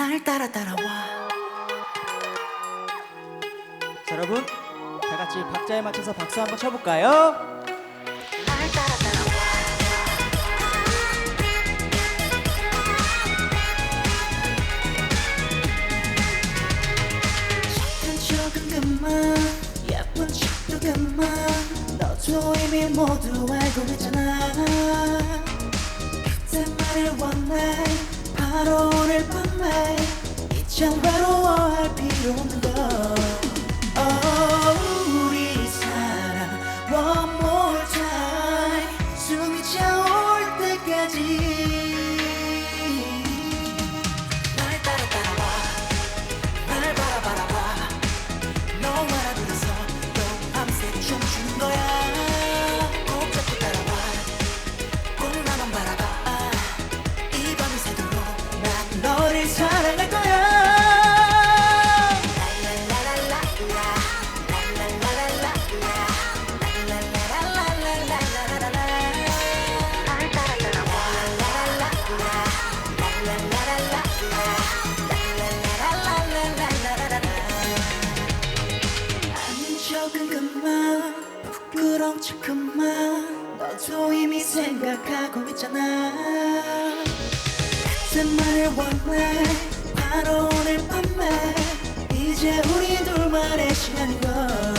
날 따라 따라와. 자, 여러분 다 같이 박자에 맞춰서 박수 한번 쳐볼까요? 날 따라 따라와. 착한 척은 그만 예쁜 척도 그만. 너도 이미 모두 알고 있잖아. 그때 말을 원해 바로 오늘 밤에 이젠 외로워할 필요 없는 걸 oh, 부끄러운 척 그만 너도 이미 생각하고 있잖아. 그때 말을 원해. 바로 오늘 밤에 이제 우리 둘만의 시간이고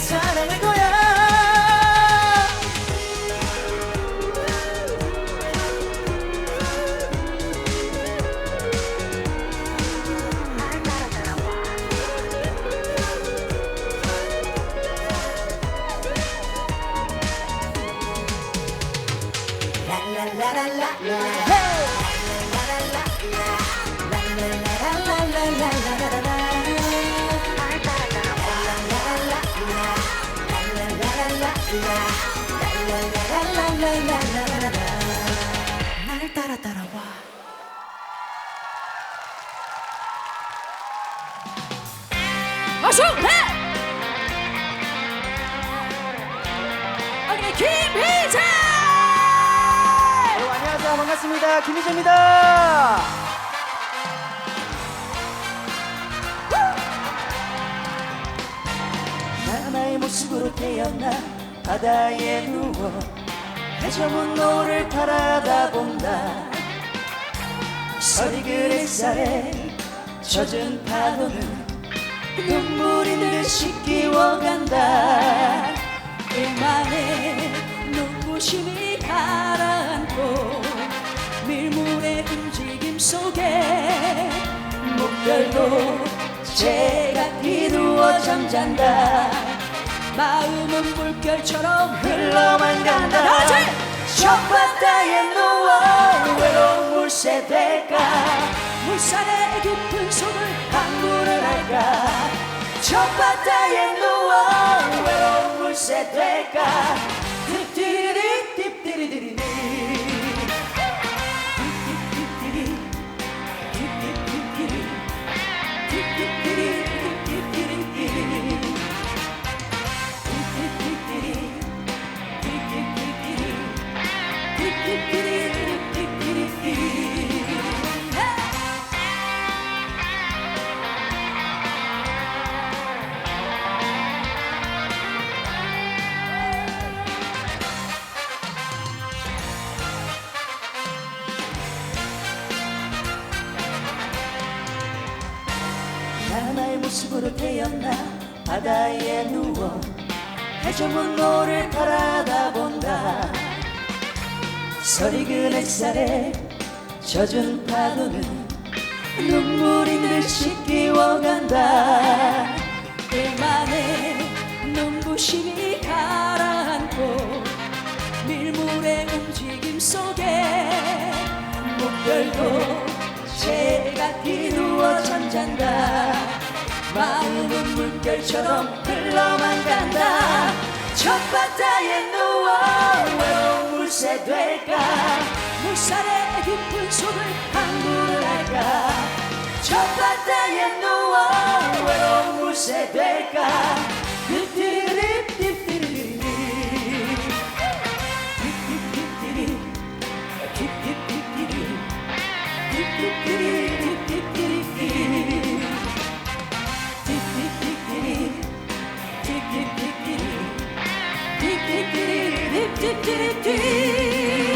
사랑할 거야 따라와 날 어서 해! 우리 김희재! 여러분 안녕하세요. 반갑습니다. 김희재입니다. 나의 모습으로 태어나 바다에 누워 해저문 노를 바라다 본다. 서리글 햇살에 젖은 파도는 눈물이 듯이 끼워간다. 일만의 눈부심이 가라앉고 밀물의 움직임 속에 목별도 제가 뒤누워 잠잔다. 마음은 물결처럼 흘러만 간다! 저 바다에 누워 외로운 물새 될까 물살의 깊은 속을 항구를 할까? 저 바다에 누워 외로운 물새 될까? 딥디리리 딥디리디리 딥딥딥디리 모습으로 태어나 바다에 누워 해저문 노를 바라다 본다. 서리근 햇살에 젖은 파도는 눈물이 듯이 끼워간다. 일만의 눈부심이 가라앉고 밀물의 움직임 속에 목별도 제가 뒤누 물결처럼 흘러만 간다. 저 바다에 누워 외로운 물새 될까? 물살의 깊은 속을 항구를 할까? 저 바다에 누워 외로운 물새 될까 kirpikleri dip dip dip dip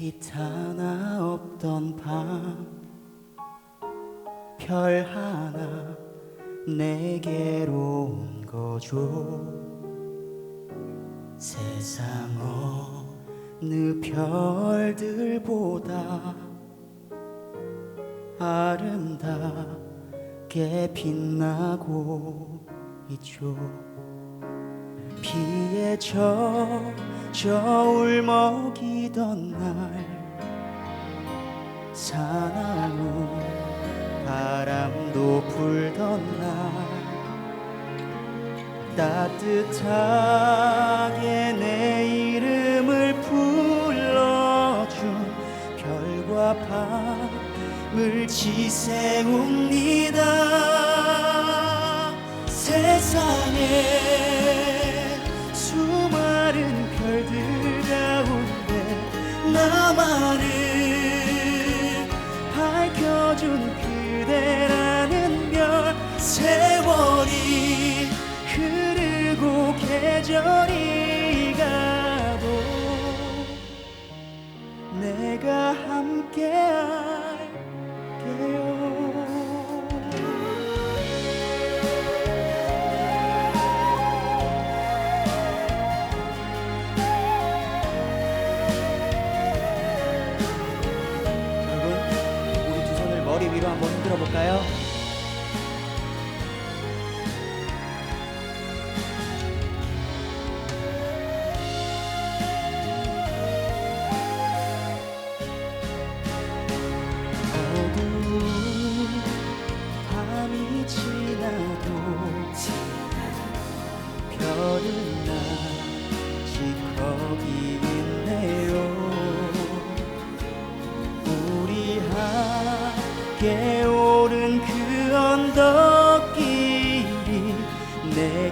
빛 하나 없던 밤 별 하나 내게로 온 거죠. 세상 어느 별들보다 아름답게 빛나고 있죠. 비에 젖 어 울먹이던 날 사나운 바람도 불던 날 따뜻하게 내 이름을 불러준 별과 밤을 지새웁니다. 세상에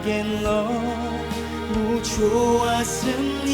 내겐 너무 좋았습니다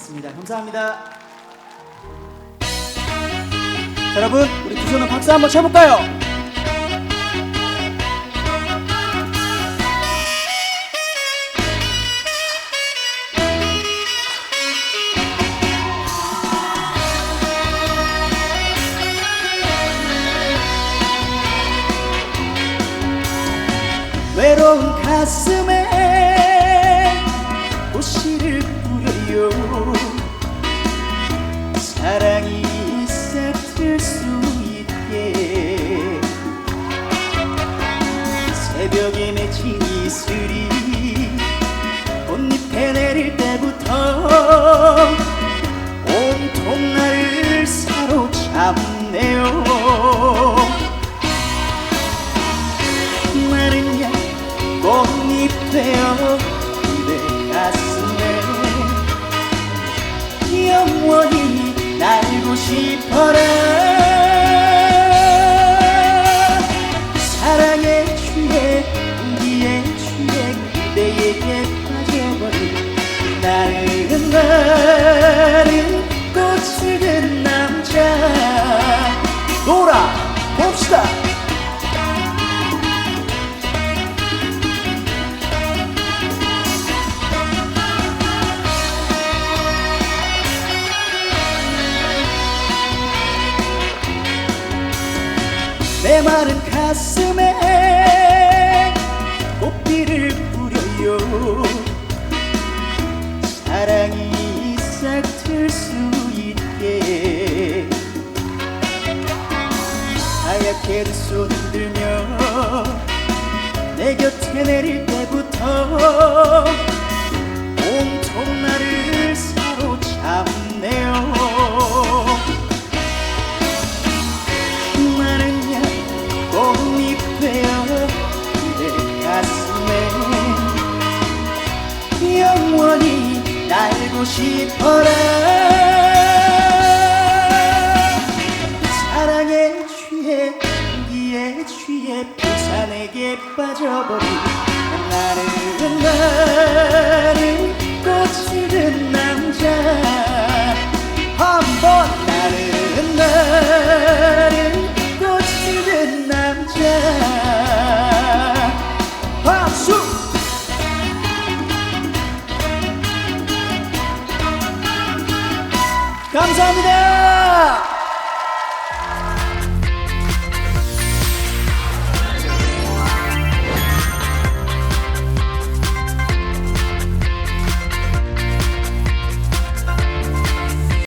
고맙습니다. 감사합니다. 자, 여러분 우리 두 손은 박수 한번 쳐볼까요? 새벽에 맺힌 이슬이 사랑이 싹틀 수 있게. 하얗게 두 손을 들며 내 곁에 내릴 때부터 온통 나를 사로잡네요 싶어라. 사랑에 취해 기에 취해 부산에게 빠져버린 나를 나를 꽂히는 남자. 한번 나를 날.